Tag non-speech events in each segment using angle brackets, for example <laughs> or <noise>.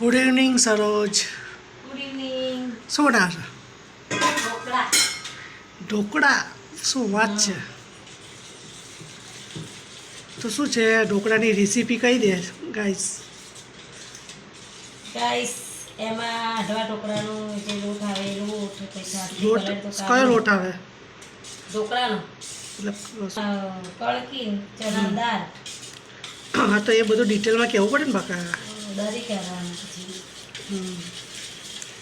Good evening Saroj good evening શું બનાવે ઢોકળા ઢોકળા શું વાત છે તો શું છે ઢોકળાની રેસીપી કહી દે ગાઈસ ગાઈસ એમાં અઢવા ઢોકળાનું જે લોટ આવે એ લોટ પછી સાતરી લોટ કલર તો કયો કાઢો. લોટ આવે ઢોકળાનો એટલે અ, કણકી ચણા દાળ હા તો એ બધું ડિટેલમાં કહેવું પડે ને બાકા દરી કરવાનું પછી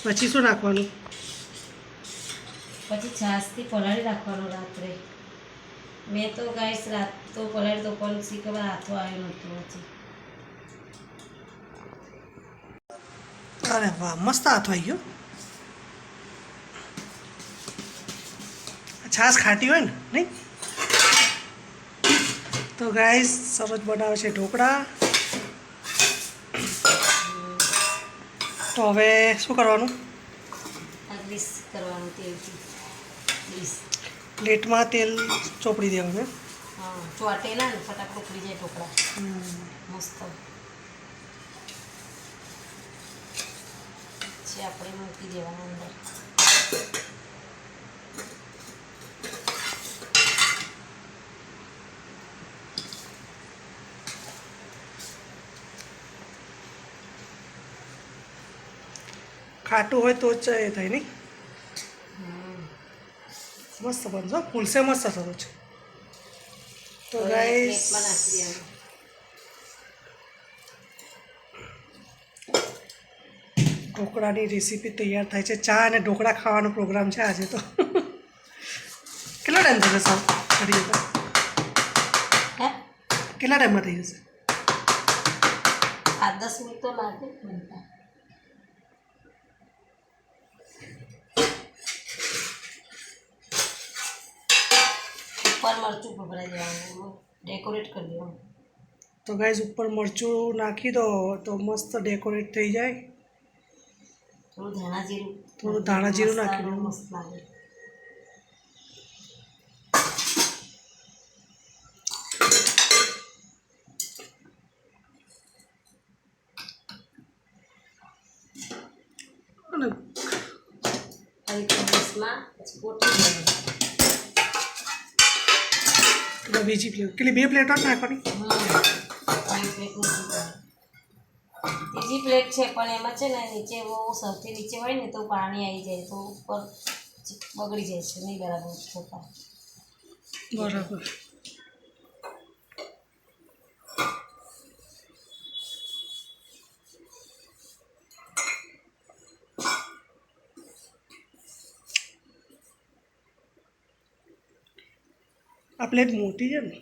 પછી શું નાખવાનું પછી છાશથી પલાળી રાખવાનું રાત્રે. મેં તો ગાઈસ રાત તો પલાળી તો પણ શી ખબર હાથો આવ્યો નહોતો પછી અરે વાહ મસ્ત હાથો આવી ગયો. છાશ ખાટી હોય ને નહીં? તો ગાઈસ સરસ બનાવે છે ઢોકળા. તો હવે શું કરવાનું? ગ્રીસ કરવાનું તેલથી ગ્રીસ પ્લેટમાં તેલ ચોપડી દેવાનું હા ચોટે ના ને ફટાફટ ઉપડી જાય ઢોકળા. મસ્ત. પછી આપણે મૂકી દેવાના અંદર. ખાટું હોય તો જ એ થાય નહીં. મસ્ત બનશો ફૂલશે મસ્ત થતો છે તો ગાઈસ ઢોકળાની રેસીપી તૈયાર થાય છે. ચા અને ઢોકળા ખાવાનો પ્રોગ્રામ છે આજે તો. કેટલો ટાઈમ થશે સર કરી જતા હે? કેટલા ટાઈમમાં થઈ જશે? આ દસ મિનિટ તો લાગે ઉપર મરચું ભભરાઈ દેવાનું ડેકોરેટ કરી દેવાનું. તો ગાઈઝ ઉપર મરચું નાખી દો તો મસ્ત ડેકોરેટ થઈ જાય. થોડું ધાણા જીરું. થોડું ધાણા જીરું નાખી દો. મસ્ત લાગે. અને આવી કમિસમાં પછી કોટી દેવાનું એટલે બીજી પ્લેટ કેટલી બે પ્લેટો જ નાખવાની? બીજી પ્લેટ છે પણ એમાં છે ને નીચે બહુ સૌથી નીચે હોય ને તો પાણી આવી જાય તો ઉપર બગડી જાય છે નહીં બરાબર થતા. બરાબર. આ પ્લેટ મોટી છે ને.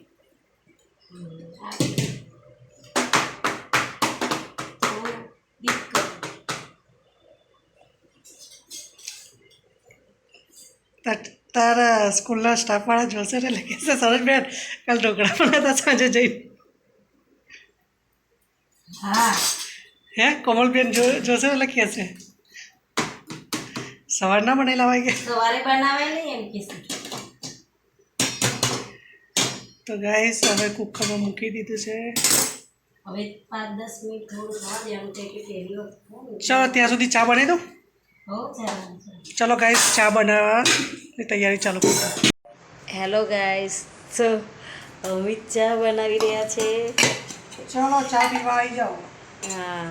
તાર- સ્કૂલના સ્ટાફવાળા જોશે ને એટલે કહેશે સરસ બેન કાલ ઢોકળા બનાવતા સાંજે જઈને હા. હે કોમલબેન જો જોશે ને એટલે કહેશે. સવારના બનાવી લાવાય કે? સવારે બનાવે નહીં એમ કે છે તો ગાઈસ હવે કુકરમાં મૂકી દીધું છે. હવે પાંચ દસ મિનિટ થોડું થવા દેવાનું છે કે વખત ચાલો ત્યાં સુધી ચા બનાવી દઉં? હો ચાલો ગાઈસ ચા બનાવવાની તૈયારી ચાલુ કરતા હેલો ગાઈસ તો અમિત ચા બનાવી રહ્યા છે. ચલો ચા પીવા આવી જાઓ. હા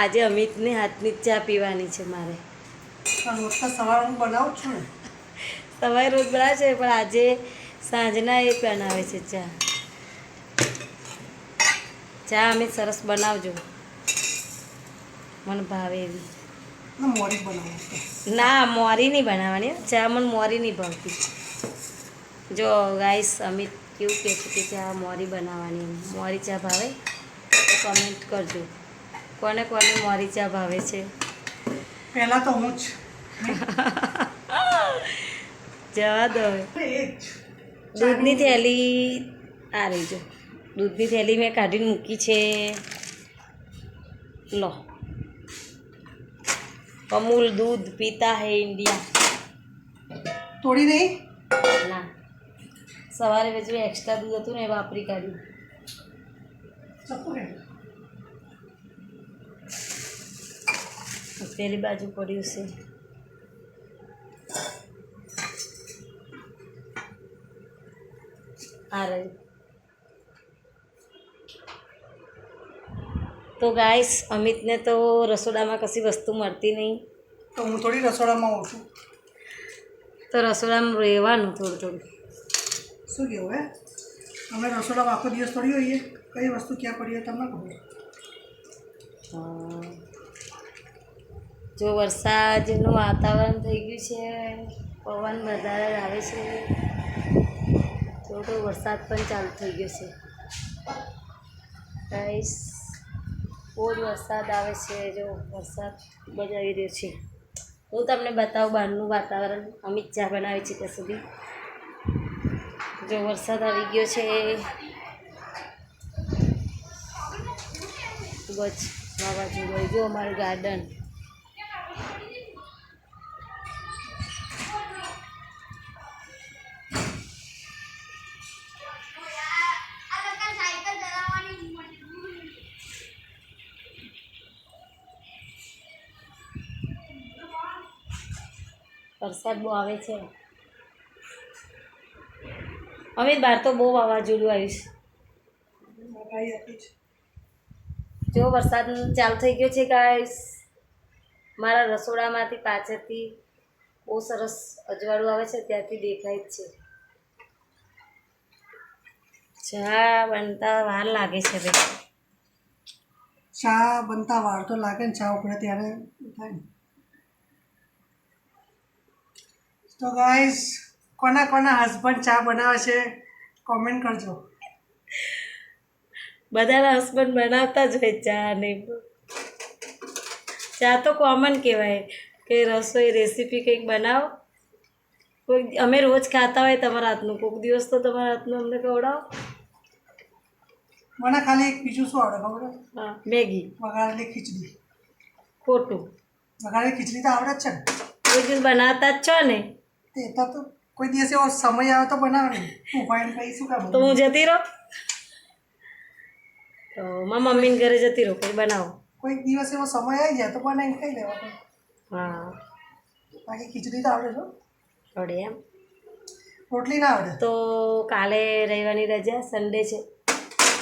આજે અમિતને હાથની જ ચા પીવાની છે મારે. રોજ તો સવારે હું બનાવું છું ને? સવારે રોજ બનાવે છે પણ આજે સાંજના એ બનાવે છે ચા. ચા અમે સરસ બનાવજો. મને ભાવે એવી. ના મોરી નહીં બનાવવાની. ચા મને મોરી નહીં ભાવતી. જો ગાઈસ અમિત કેવું કહે છે કે ચા મોરી બનાવવાની મોરી ચા ભાવે? તો કમેન્ટ કરજો. કોને કોને મોરી ચા ભાવે છે? પહેલાં તો હું જ. જવા દો દૂધની થેલી આ રહી જો. દૂધની થેલી મેં કાઢીને મૂકી છે. લો. અમૂલ દૂધ પીતા હે ઇન્ડિયા. તોડી નહીં ના. સવારે વેચું એક્સ્ટ્રા દૂધ હતું ને એ વાપરી કાઢ્યું. પેલી બાજુ પડ્યું છે. આ રહ્યું તો ગાઈસ અમિતને તો રસોડામાં કશી વસ્તુ મળતી નહીં તો હું થોડી રસોડામાં હોઉં છું તો રસોડામાં રહેવાનું થોડું થોડું શું કહેવું હે અમે રસોડામાં આખો દિવસ થોડી હોઈએ કઈ વસ્તુ ક્યાં પડી હોય તમને ખબર. જો વરસાદનું વાતાવરણ થઈ ગયું છે પવન વધારે આવે છે થોડો વરસાદ પણ ચાલુ થઈ ગયો છે. ગાઈસ બહુ જ વરસાદ આવે છે. જો વરસાદ ખૂબ જ આવી રહ્યો છે. હું તમને બતાવું બહારનું વાતાવરણ. અમિત ચા બનાવે છે ત્યાં સુધી. જો વરસાદ આવી ગયો છે. ખૂબ જ વાવાઝોડું. જો અમારું ગાર્ડન વરસાદ બહુ આવે છે. અમે બહાર તો બહુ વાવાઝોડું છે. જો વરસાદ ચાલુ થઈ ગયો છે ગાઈસ મારા રસોડામાંથી પાછળથી બહુ સરસ અજવાળું આવે છે, ત્યાંથી દેખાય જ છે. ચા બનતા વાર લાગે છે ભાઈ ચા બનતા વાર તો લાગે ને, ચા ઉકળે ત્યારે થાય તો ગાઈસ કોના કોના હસબન્ડ ચા બનાવે છે? કોમેન્ટ કરજો. બધાના હસબન્ડ બનાવતા જ હોય ચા ને ચા તો કોમન કહેવાય કે રસોઈ રેસીપી કંઈક બનાવો. કોઈક અમે રોજ ખાતા હોય તમારા હાથનું. કોઈક દિવસ તો તમારા હાથનું અમને ખવડાવો. મને ખાલી એક બીજું શું આવડે ખબર? હા મેગી. વઘારેલી ખીચડી. ખોટું. વઘારેલી ખીચડી તો આવડે જ છે ને. કોઈ દિવસ બનાવતા જ છો ને? તે તો કોઈ દિવસ એવો સમય આવે તો બનાવે હું ઊભા એને શું કામ તો હું જતી રહો? તો મારા મમ્મીને ઘરે જતી રહો કોઈ બનાવો? કોઈક દિવસ એવો સમય આવી જાય તો બનાવીને ખાઈ લેવાનું. હા. બાકી ખીચડી તો આવડે છો આવડે એમ. રોટલી ના આવડે? તો કાલે રવિવારની રજા સન્ડે છે.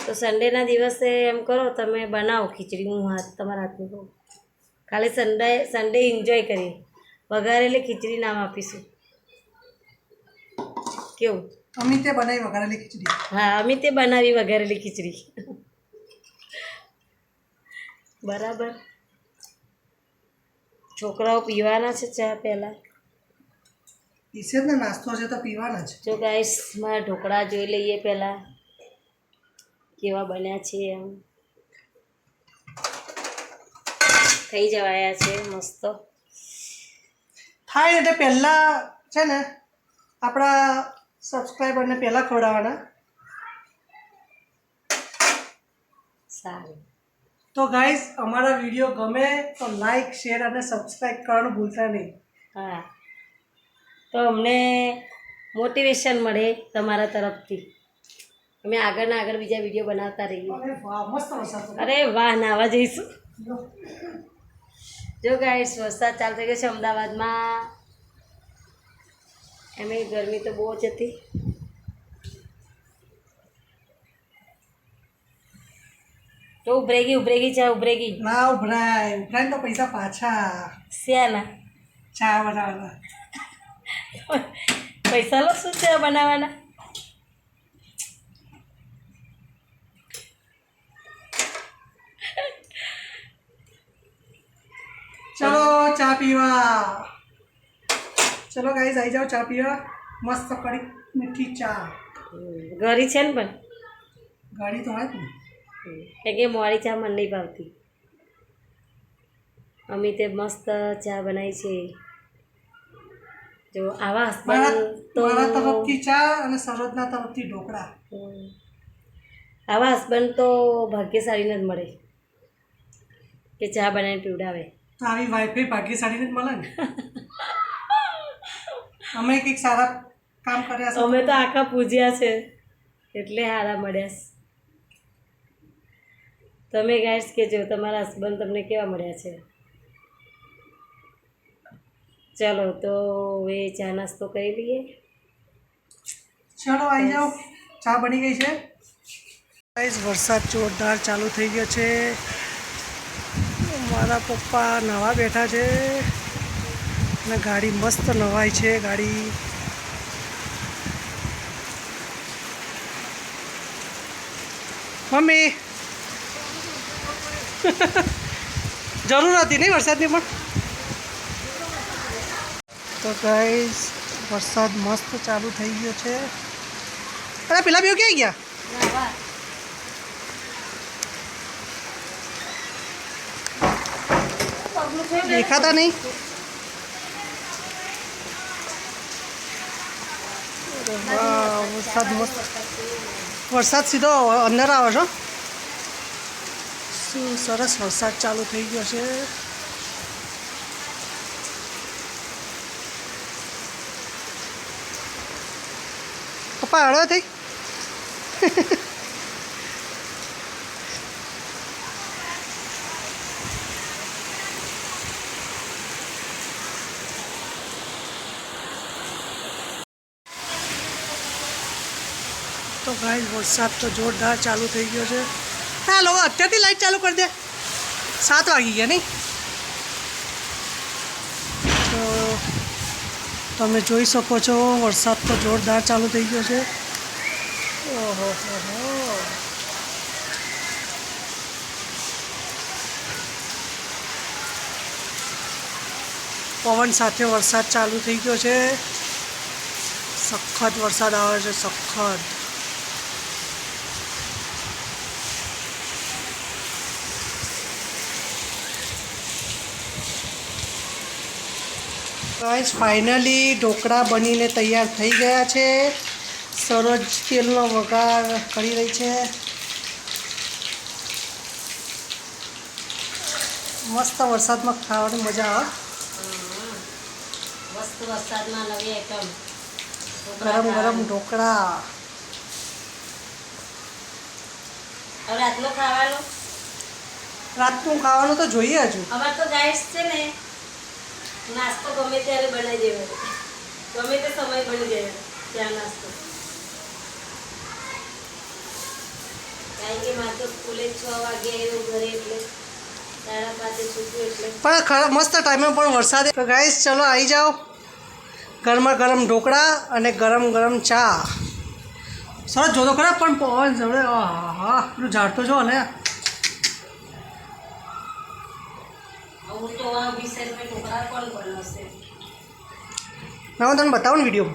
તો સન્ડેના દિવસે એમ કરો તમે બનાવો ખીચડી. હું હાથ તમારા હાથની કહું કાલે સન્ડે સન્ડે એન્જોય કરીએ. વઘારેલી ખીચડી નામ આપીશું. કેવું? અમે તે બનાવી વઘારેલી ખીચડી. હા અમે તે બનાવી વઘારેલી ખીચડી. બરાબર. છોકરાઓ પીવાના છે ચા પહેલાં? પીસે ને નાસ્તો છે તો પીવાના જ. જો ગાઈસ મારા ઢોકળા જોઈ લઈએ પહેલાં. કેવા બન્યા છે એમ. થઈ જવાયા છે મસ્ત. થાય એટલે પહેલાં છે ને આપણા સબસ્ક્રાઈબરને પહેલાં ખવડાવવાના. સારું. તો ગાઈસ અમારા વીડિયો ગમે તો લાઈક શેર અને સબસ્ક્રાઈબ કરવાનું ભૂલતા નહીં. હા. તો અમને મોટિવેશન મળે તમારા તરફથી. અમે આગળ ને આગળ બીજા વીડિયો બનાવતા રહીએ. અરે વાહ નાવા જઈશું. જો. ગાઈસ વરસાદ ચાલુ થઈ ગયો છે અમદાવાદમાં. એમે ગરમી તો બહુ જ હતી. તો ઉભરેગી ઉભરેગી ચા ઉભરેગી. ના ઉભરાય. ઉભરાય ને તો પૈસા પાછા. શ્યાના ચા બનાવવાના. પૈસા લો શું ચા બનાવવાના? ચલો ચા પીવા. ચલો ગાઈઝ આવી જાઓ ચા પીવા. મસ્ત કડી મીઠી ચા. ઘરી છે ને પણ? ગાડી તો હોય જ ને. કે મોડી ચા મને નહીં ભાવતી. અમિતે મસ્ત ચા બનાવી છે. જો આવા હસબન્ડ તો મારા તરફથી ચા અને સરોજના તરફથી ઢોકળા. આવા હસબન્ડ તો ભાગ્યશાળીને જ મળે. કે ચા બનાવીને પીવડાવે. તો આવી વાઈફે ભાગ્યશાળીને જ મળે ને. <laughs> અમે કંઈક સારા કામ કર્યા છે. અમે તો આખા પૂજ્યા છે. એટલે સારા મળ્યા છે. તમે કે કહેજો તમારા હસબન્ડ તમને કેવા મળ્યા છે? ચાલો તો એ ચા નાસ્તો કરી લઈએ. ચાલો આવી જાઓ. ચા બની ગઈ છે. ગાઈસ વરસાદ જોરદાર ચાલુ થઈ ગયો છે. મારા પપ્પા નવા બેઠા છે. અને ગાડી મસ્ત નવાઈ છે, ગાડી. મમ્મી. <laughs> જરૂર હતી નહીં વરસાદની પણ? તો ગાઈસ વરસાદ મસ્ત ચાલુ થઈ ગયો છે. અરે, પેલા બેવ ક્યાં ગયા? દેખાતા નહીં અરે વાહ, વરસાદ વરસાદ સીધો અંદર આવે છો શું સરસ વરસાદ ચાલુ થઈ ગયો છે. પપ્પા હળવે થઈ તો વરસાદ તો જોરદાર ચાલુ થઈ ગયો છે. હા લોકો અત્યારથી લાઈટ ચાલુ કરી દે. સાત વાગી ગયા નહીં? તો તમે જોઈ શકો છો વરસાદ તો જોરદાર ચાલુ થઈ ગયો છે. ઓહો હો. પવન સાથે વરસાદ ચાલુ થઈ ગયો છે. સખત વરસાદ આવે છે સખત. ગાઈસ ફાઇનલી ઢોકળા બનીને તૈયાર થઈ ગયા છે. સરોજ તેલનો વઘાર કરી રહી છે. મસ્ત વરસાદમાં ખાવાની મજા આવે. મસ્ત વરસાદમાં નવી આઈટમ ગરમ ગરમ ઢોકળા. હવે રાતનું ખાવાનું? રાતનું ખાવાનું તો જોઈએ હજુ. અમારે તો ગાઈસ છે ને નાસ્તો ગમે ત્યારે બનાવી દેવો. ગમે તે સમય બની ગયો ત્યાં નાસ્તો. કારણ કે મારે તો સ્કૂલે છ વાગે આવ્યો ઘરે એટલે પણ ખરા મસ્ત ટાઈમે પણ વરસાદ. તો ગાઈસ ચલો આવી જાઓ. ગરમા ગરમ ઢોકળા અને ગરમ ગરમ ચા. સરસ, જોતો ખરા, પણ પવન જવડે હા પેલું ઝાડ તો જો ને. ભૂતોવાનો વિષય ટોકરા કોણ ના હું તમને બતાવું ને વીડિયો